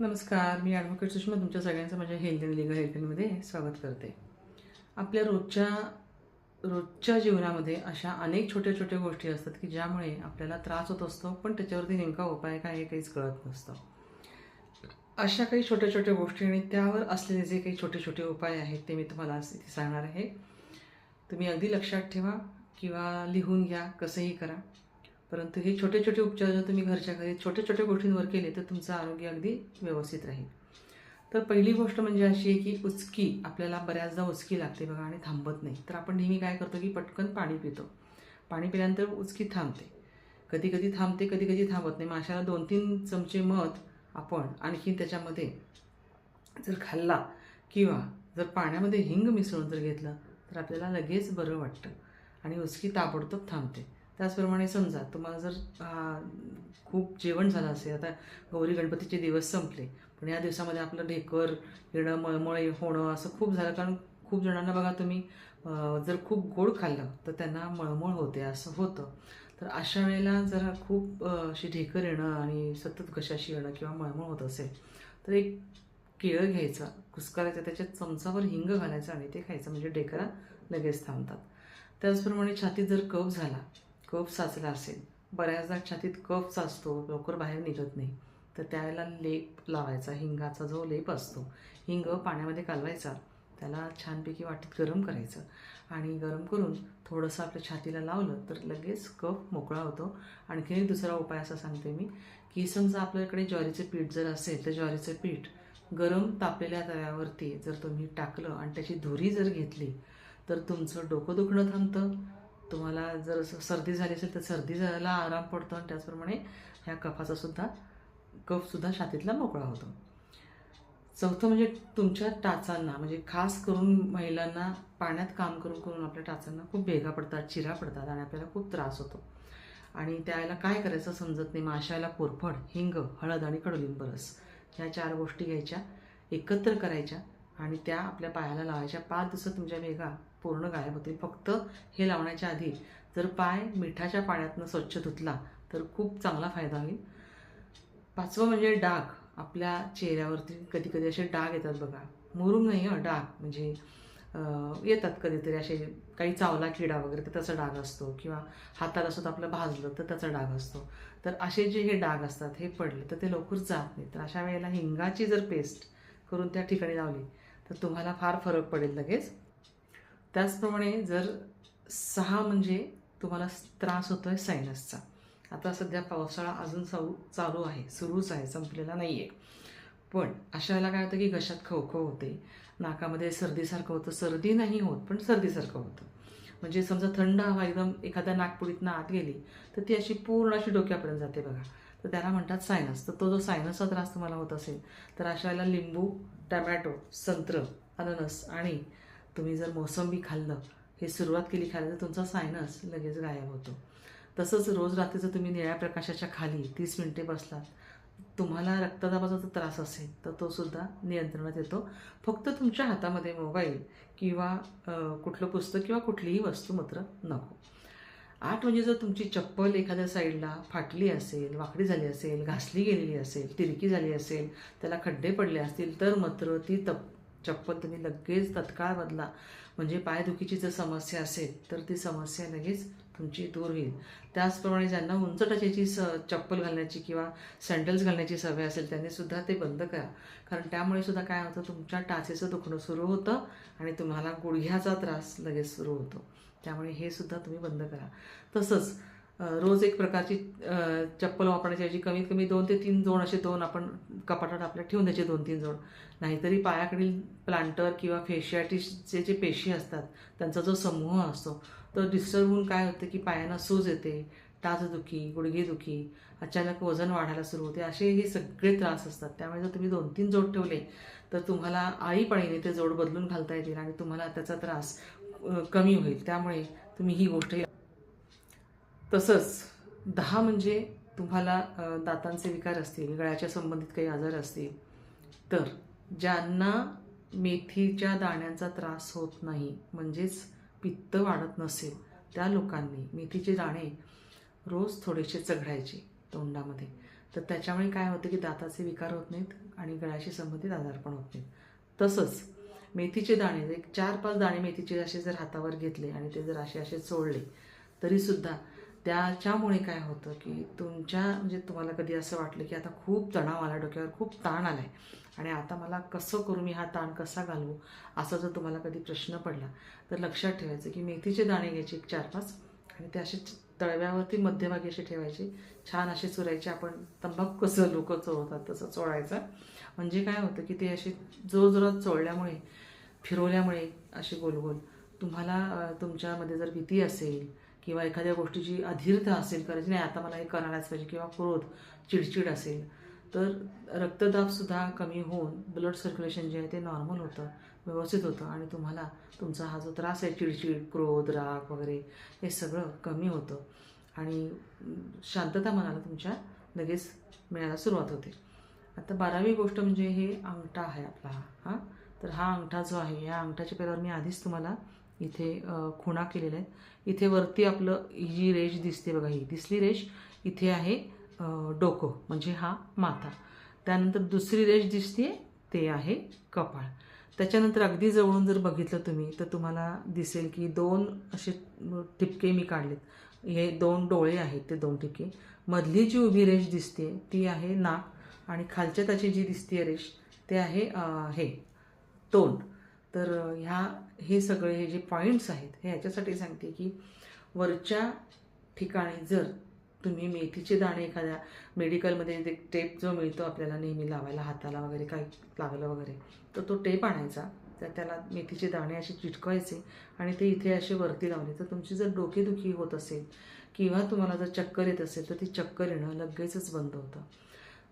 नमस्कार मी ॲडव्होकेट सुषमा तुमच्या सगळ्यांचं माझ्या हेल्थ अँड लिगल हेल्थमध्ये स्वागत करते. आपल्या रोजच्या रोजच्या जीवनामध्ये अशा अनेक छोट्या छोट्या गोष्टी असतात की ज्यामुळे आपल्याला त्रास होत असतो पण त्याच्यावरती नेमका उपाय काय हे काहीच कळत नसतं. अशा काही छोट्या छोट्या गोष्टी आणि त्यावर असलेले जे काही छोटे छोटे उपाय आहेत ते मी तुम्हाला आज इथे सांगणार आहे. तुम्ही अगदी लक्षात ठेवा किंवा लिहून घ्या कसंही करा. परंतु हे छोटे छोटे उपचार जर तुम्ही घरच्या घरी छोट्या छोट्या गोष्टींवर केले तर तुमचं आरोग्य अगदी व्यवस्थित राहील. तर पहिली गोष्ट म्हणजे अशी आहे की उचकी आपल्याला बऱ्याचदा उचकी लागते बघा आणि थांबत नाही. तर आपण नेहमी काय करतो की पटकन पाणी पितो. पाणी पिल्यानंतर उचकी थांबते. कधी कधी थांबते कधी कधी थांबत नाही. माशाला दोन तीन चमचे मध आपण आणखी त्याच्यामध्ये जर खाल्ला किंवा जर पाण्यामध्ये हिंग मिसळून जर घेतलं तर आपल्याला लगेच बरं वाटतं. आणि उचकी ताबडतोब थांबते. त्याचप्रमाणे समजा तुम्हाला जर खूप जेवण झालं असेल आता गौरी गणपतीचे दिवस संपले पण या दिवसामध्ये आपलं ढेकर येणं मळमळ होणं असं खूप झालं कारण खूप जणांना बघा तुम्ही जर खूप गोड खाल्लं तर त्यांना मळमळ होते असं होतं. तर अशा वेळेला जरा खूप अशी ढेकर येणं आणि सतत कशाशी येणं किंवा मळमळ होत असेल तर एक केळं घ्यायचं कुस्करायचं त्याच्यात चमचावर हिंग घालायचं आणि ते खायचं म्हणजे ढेकरा लगेच थांबतात. त्याचप्रमाणे छातीत जर कफ झाला कफ साचला असेल. बऱ्याचदा छातीत कफ साचतो लवकर बाहेर निघत नाही. तर त्यावेळेला लेप लावायचा हिंगाचा जो लेप असतो हिंग पाण्यामध्ये कालवायचा त्याला छानपैकी वाटीत गरम करायचं आणि गरम करून थोडंसं आपल्या छातीला लावलं तर लगेच कफ मोकळा होतो. आणखीन एक दुसरा उपाय असा सांगते मी की समजा आपल्याकडे ज्वारीचं पीठ जर असेल तर ज्वारीचं पीठ गरम तापलेल्या तव्यावरती जर तुम्ही टाकलं आणि त्याची धुरी जर घेतली तर तुमचं डोकं दुखणं थांबतं. तुम्हाला जर सर्दी झाली असेल तर सर्दी झाल्याला आराम पडतो आणि त्याचप्रमाणे ह्या कफाचा सुद्धा कफसुद्धा छातीतला मोकळा होतो. चौथं म्हणजे तुमच्या टाचांना म्हणजे खास करून महिलांना पाण्यात काम करून करून आपल्या टाचांना खूप भेगा पडतात चिरा पडतात आणि आपल्याला खूप त्रास होतो. आणि त्यावेळेला काय करायचं समजत नाही. माशाला कोरफड हिंग हळद आणि कडुलिंब रस ह्या चार गोष्टी घ्यायच्या एकत्र करायच्या आणि त्या आपल्या पायाला लावायच्या. पाच दिवसात तुमच्या भेगा पूर्ण गायब होते. फक्त हे लावण्याच्या आधी जर पाय मिठाच्या पाण्यातनं स्वच्छ धुतला तर खूप चांगला फायदा होईल. पाचवं म्हणजे डाग. आपल्या चेहऱ्यावरती कधी कधी असे डाग येतात बघा. मुरुम नाही हं डाग. म्हणजे येतात कधीतरी असे काही चावला किडा वगैरे तर त्याचा डाग असतो. किंवा हाताला सुद्धा आपलं भाजलं तर त्याचा डाग असतो. तर असे जे हे डाग असतात हे पडले तर ते लवकर जात नाही तर अशा वेळेला हिंगाची जर पेस्ट करून त्या ठिकाणी लावली तर तुम्हाला फार फरक पडेल लगेच. त्याचप्रमाणे जर सहा म्हणजे तुम्हाला त्रास होतो आहे सायनसचा आता सध्या पावसाळा अजून चालू चालू आहे सुरूच आहे संपलेला नाही आहे पण अशा वेळेला काय होतं की घशात खवखव होते. नाकामध्ये सर्दीसारखं होतं. सर्दी नाही होत पण सर्दीसारखं होतं. म्हणजे समजा थंड हवा एकदम एखाद्या नागपुडीतनं आत गेली तर ती अशी पूर्ण अशी डोक्यापर्यंत जाते बघा. तर त्याला म्हणतात सायनस तर तो जो सायनसचा त्रास तुम्हाला होत असेल तर अशा वेळेला लिंबू टमॅटो संत्र अननस आणि तुम्ही जर मोसंबी खाल्लं हे सुरुवात केली खायला तर तुमचा सायनस लगेच गायब होतो. तसंच रोज रात्री जर तुम्ही निळ्या प्रकाशाच्या खाली तीस मिनिटे बसलात तुम्हाला रक्तदाबाचा जर त्रास असेल तर तो सुद्धा नियंत्रणात येतो. फक्त तुमच्या हातामध्ये मोबाईल किंवा कुठलं पुस्तक किंवा कुठलीही वस्तू मात्र नको. आठ म्हणजे जर तुमची चप्पल एखाद्या साईडला फाटली असेल वाकडी झाली असेल घासली गेलेली असेल तिरकी झाली असेल त्याला खड्डे पडले असतील तर मात्र ती तप चप्पल तुम्ही लगेच तत्काळ बदला. म्हणजे पायदुखीची जर समस्या असेल तर ती समस्या लगेच तुमची दूर होईल. त्याचप्रमाणे ज्यांना उंच टचेची स चप्पल घालण्याची किंवा सँडल्स घालण्याची सवय असेल त्यांनी सुद्धा ते बंद करा. कारण त्यामुळे सुद्धा काय होतं तुमच्या टाचेचं दुखणं सुरू होतं आणि तुम्हाला गुडघ्याचा त्रास लगेच सुरू होतो. त्यामुळे हे सुद्धा तुम्ही बंद करा. तसंच रोज एक प्रकारची चप्पल वापरण्याच्याऐवजी कमीत कमी दोन ते तीन जोड असे दोन आपण कपाटात आपल्या ठेवून द्यायचे दोन तीन जोड. नाहीतरी पायाकडील प्लांटर किंवा फेशियाटिसचे जे पेशी असतात त्यांचा जो समूह असतो तो डिस्टर्ब होऊन काय होतं की पायांना सूज येते टाचदुखी गुडघेदुखी अचानक वजन वाढायला सुरू होते असे हे सगळे त्रास असतात. त्यामुळे जर तुम्ही दोन तीन जोड ठेवले तर तुम्हाला आईपणीने ते जोड बदलून घालता येतील आणि तुम्हाला त्याचा त्रास कमी होईल. त्यामुळे तुम्ही ही गोष्ट तसंच दहा म्हणजे तुम्हाला दातांचे विकार असतील गळ्याच्या संबंधित काही आजार असतील तर ज्यांना मेथीच्या दाण्यांचा त्रास होत नाही म्हणजेच पित्त वाढत नसेल त्या लोकांनी मेथीचे दाणे रोज थोडेसे चघळायचे तोंडामध्ये. तर त्याच्यामुळे काय होतं की दाताचे विकार होत नाहीत आणि गळ्याशी संबंधित आजार पण होत नाहीत. तसंच मेथीचे दाणे एक चार पाच दाणे मेथीचे असे जर हातावर घेतले आणि ते जर असे असे चोळले तरीसुद्धा त्याच्यामुळे काय होतं की तुमच्या म्हणजे तुम्हाला कधी असं वाटलं की आता खूप तणाव आला डोक्यावर खूप ताण आला आहे आणि आता मला कसं करू मी हा ताण कसा घालवू असा जर तुम्हाला कधी प्रश्न पडला तर लक्षात ठेवायचं की मेथीचे दाणे घ्यायचे एक चार पाच आणि ते असे तळव्यावरती मध्यभागी असे ठेवायचे. छान असे चुरायचे आपण तंबाखू कसं लोक चोळतात तसं चोळायचं. म्हणजे काय होतं की ते असे जोरजोरात चोळल्यामुळे फिरवल्यामुळे असे गोल गोल तुम्हाला तुमच्यामध्ये जर भीती असेल किंवा एखाद्या गोष्टीची अधीरता असेल करायची नाही आता मला हे करायलाच पाहिजे किंवा क्रोध चिडचिड असेल तर रक्तदाबसुद्धा कमी होऊन ब्लड सर्क्युलेशन जे आहे ते नॉर्मल होतं व्यवस्थित होतं आणि तुम्हाला तुमचा हा जो त्रास आहे चिडचिड क्रोध राग वगैरे हे सगळं कमी होतं आणि शांतता मनाला तुमच्या लगेच मिळायला सुरुवात होते. आता बारावी गोष्ट म्हणजे हे अंगठा आहे आपला हा. हां तर हा अंगठा जो आहे या अंगठाच्या पेरावर मी आधीच तुम्हाला इथे खुणा केलेल्या आहेत इथे वरती आपलं ही जी रेष दिसते बघा ही दिसली रेष इथे आहे डोकं म्हणजे हा माथा. त्यानंतर दुसरी रेष दिसते ते आहे कपाळ. त्याच्यानंतर अगदी जवळून जर बघितलं तुम्ही तर तुम्हाला दिसेल की दोन असे ठिपके मी काढलेत. हे दोन डोळे आहेत ते दोन ठिपके. मधली जी उभी रेष दिसते ती आहे नाक आणि खालच्या त्याची जी दिसते रेष ते आहे हे तोंड. तर ह्या हे सगळे हे जे पॉईंट्स आहेत हे ह्याच्यासाठी सांगते की वरच्या ठिकाणी जर तुम्ही मेथीचे दाणे एखाद्या मेडिकलमध्ये ते टेप जो मिळतो आपल्याला नेहमी लावायला हाताला वगैरे काही लागलं वगैरे तर तो टेप आणायचा. तर त्याला मेथीचे दाणे असे चिटकवायचे आणि ते इथे असे वरती लावले. तर तुमची जर डोकेदुखी होत असेल किंवा तुम्हाला जर चक्कर येत असेल तर ती चक्कर येणं लगेचच बंद होतं.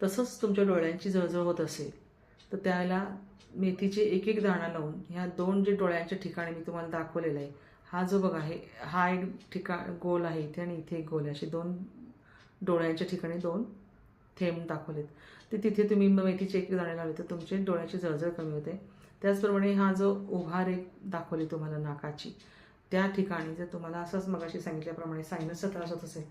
तसंच तुमच्या डोळ्यांची जळजळ होत असेल तर त्याला मेथीचे एक एक दाणा लावून ह्या दोन जे डोळ्यांच्या ठिकाणी मी तुम्हाला दाखवलेला आहे हा जो बघा आहे हा एक ठिकाण गोल आहे इथे आणि इथे एक गोल आहे. असे दोन डोळ्यांच्या ठिकाणी दोन थेंब दाखवलेत. ते तिथे तुम्ही मेथीचे एक दाणे लावले तर तुमचे डोळ्याची जळजळ कमी होते. त्याचप्रमाणे हा जो उभा रेख दाखवली तुम्हाला नाकाची त्या ठिकाणी जर तुम्हाला असंच मगाशी सांगितल्याप्रमाणे सायनसचा त्रास होत असेल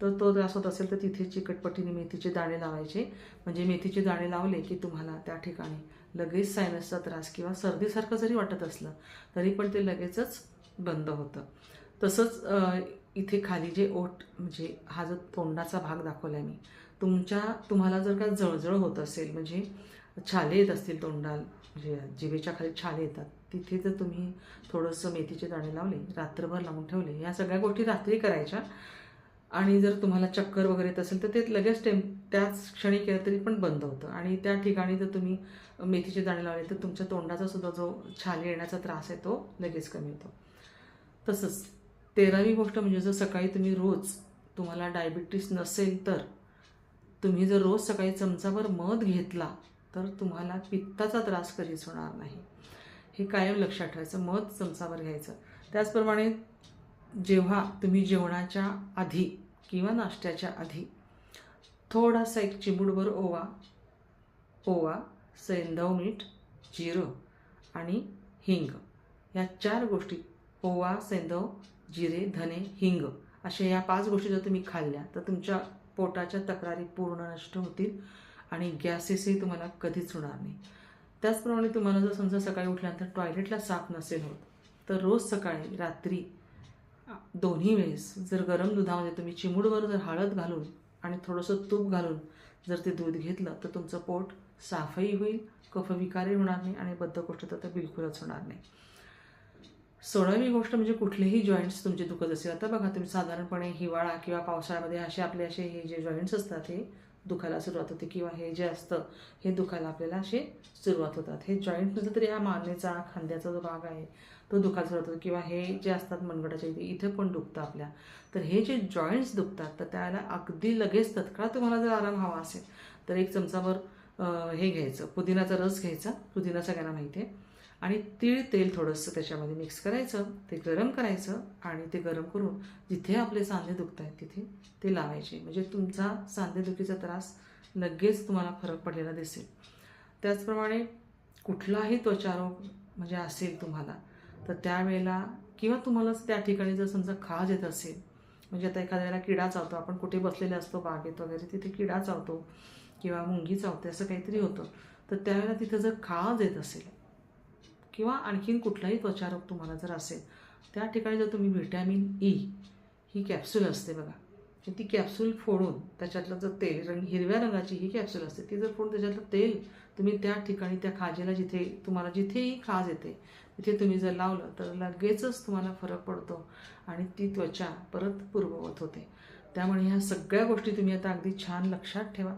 तर तो त्रास होत असेल तर तिथे चिकटपट्टीने मेथीचे दाणे लावायचे. म्हणजे मेथीचे दाणे लावले की तुम्हाला त्या ठिकाणी लगेच सायनसचा त्रास किंवा सर्दीसारखं जरी वाटत असलं तरी पण ते लगेचच बंद होतं. तसंच इथे खाली जे ओठ म्हणजे हा जो तोंडाचा भाग दाखवला आहे मी तुमच्या तुम्हाला जर का जळजळ होत असेल म्हणजे छाले येत असतील तोंडाल म्हणजे जिभेच्या खाली छाले येतात तिथे जर तुम्ही थोडंसं मेथीचे दाणे लावले रात्रभर लावून ठेवले या सगळ्या गोष्टी रात्री करायच्या. आणि जर तुम्हाला चक्कर वगैरे येत असेल तर ते लगेच टेम त्याच क्षणी केलं तरी पण बंद होतं. आणि त्या ठिकाणी जर तुम्ही मेथीचे दाणे लावले तर तुमच्या तोंडाचा सुद्धा जो छाले येण्याचा त्रास आहे तो लगेच कमी होतो. तसंच तेरावी गोष्ट म्हणजे जर सकाळी तुम्ही रोज तुम्हाला डायबिटीस नसेल तर तुम्ही जर रोज सकाळी चमचाभर मध घेतला तर तुम्हाला पित्ताचा त्रास कधीच होणार नाही. हे कायम लक्षात ठेवायचं मध चमचाभर घ्यायचं. त्याचप्रमाणे जेव्हा तुम्ही जेवणाच्या आधी किंवा नाश्त्याच्या आधी. थोडासा एक चिमूटभर ओवा ओवा सैंधव मीठ जिरं आणि हिंग. या चार गोष्टी ओवा सैंधव जिरे धने हिंग अशा या पाच गोष्टी जर तुम्ही खाल्ल्या तर तुमच्या पोटाच्या तक्रारी पूर्ण नष्ट होतील आणि गॅसेसही तुम्हाला कधीच होणार नाही. त्याचप्रमाणे तुम्हाला जर समजा सकाळी उठल्यानंतर टॉयलेटला साफ नसेल होत तर रोज सकाळी रात्री दोन्ही वेळेस जर गरम दुधामध्ये तुम्ही चिमूडवर जर हळद घालून आणि थोडंसं तूप घालून जर ते दूध घेतलं तर तुमचं पोट साफही होईल कफविकारही होणार नाही आणि बद्धकोष्ठता तर बिलकुलच होणार नाही. सोळावी गोष्ट म्हणजे कुठलेही जॉईंट्स तुमचे दुखत असेल आता बघा तुम्ही साधारणपणे हिवाळा किंवा पावसाळ्यामध्ये असे आपले असे हे जे जॉईंट्स असतात हे दुखायला सुरुवात होते किंवा हे जे असतं हे दुखायला आपल्याला असे सुरुवात होतात. हे जॉईंट नसलं तरी हा मानेचा खांद्याचा जो भाग आहे तो दुखायला सुरुवात होतो. किंवा हे जे असतात मनगटाच्या इथे इथे पण दुखतं आपल्या. तर हे जे जॉईंट्स दुखतात तर त्याला अगदी लगेच तत्काळ तुम्हाला जर आराम हवा असेल तर एक चमचाभर हे घ्यायचं. पुदिनाचा रस घ्यायचा. पुदिना सगळ्यांना माहिती आहे आणि तीळ तेल थोडंसं त्याच्यामध्ये मिक्स करायचं ते गरम करायचं आणि ते गरम करून जिथे आपले सांधे दुखत आहेत तिथे ते लावायचे. म्हणजे तुमचा सांधेदुखीचा त्रास लगेच तुम्हाला फरक पडलेला दिसेल. त्याचप्रमाणे कुठलाही त्वचारोग म्हणजे असेल तुम्हाला तर त्यावेळेला किंवा तुम्हाला त्या ठिकाणी जर समजा खाज येत असेल म्हणजे आता एखाद्या वेळेला किडा चावतो आपण कुठे बसलेले असतो बागेत वगैरे तिथे किडा चावतो किंवा मुंगी चावते असं काहीतरी होतं तर त्यावेळेला तिथं जर खाज येत असेल किंवा आणखीन कुठलाही त्वचारोग तुम्हाला जर असेल त्या ठिकाणी जर तुम्ही व्हिटॅमिन ई ही कॅप्सूल असते बघा ती कॅप्सूल फोडून त्याच्यातलं जर तेल रंग हिरव्या रंगाची ही कॅप्सूल असते ती जर फोडून त्याच्यातलं तेल तुम्ही त्या ठिकाणी त्या खाजेला जिथे तुम्हाला जिथेही खाज येते तिथे तुम्ही जर लावलं तर लगेचच तुम्हाला फरक पडतो आणि ती त्वचा परत पूर्ववत होते. त्यामुळे ह्या सगळ्या गोष्टी तुम्ही आता अगदी छान लक्षात ठेवा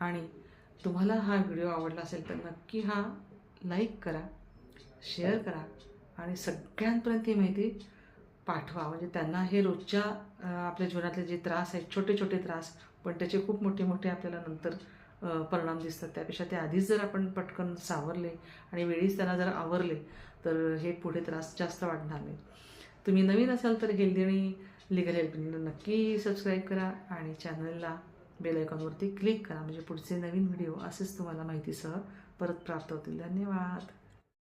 आणि तुम्हाला हा व्हिडिओ आवडला असेल तर नक्की हा लाईक करा. शेअर करा आणि सगळ्यांपर्यंत ही माहिती पाठवा. म्हणजे त्यांना हे रोजच्या आपल्या जीवनातले जे त्रास आहेत छोटे छोटे त्रास पण त्याचे खूप मोठे मोठे आपल्याला नंतर परिणाम दिसतात. त्यापेक्षा ते आधीच जर आपण पटकन सावरले आणि वेळीच त्यांना जर आवरले तर हे पुढे त्रास जास्त वाढणार नाही तुम्ही नवीन असाल तर हेल्दी आणि लिगल हेल्पला नक्की सबस्क्राईब करा आणि चॅनलला बेल आयकॉनवरती क्लिक करा. म्हणजे पुढचे नवीन व्हिडिओ असेच तुम्हाला माहितीसह परत प्राप्त होतील. धन्यवाद.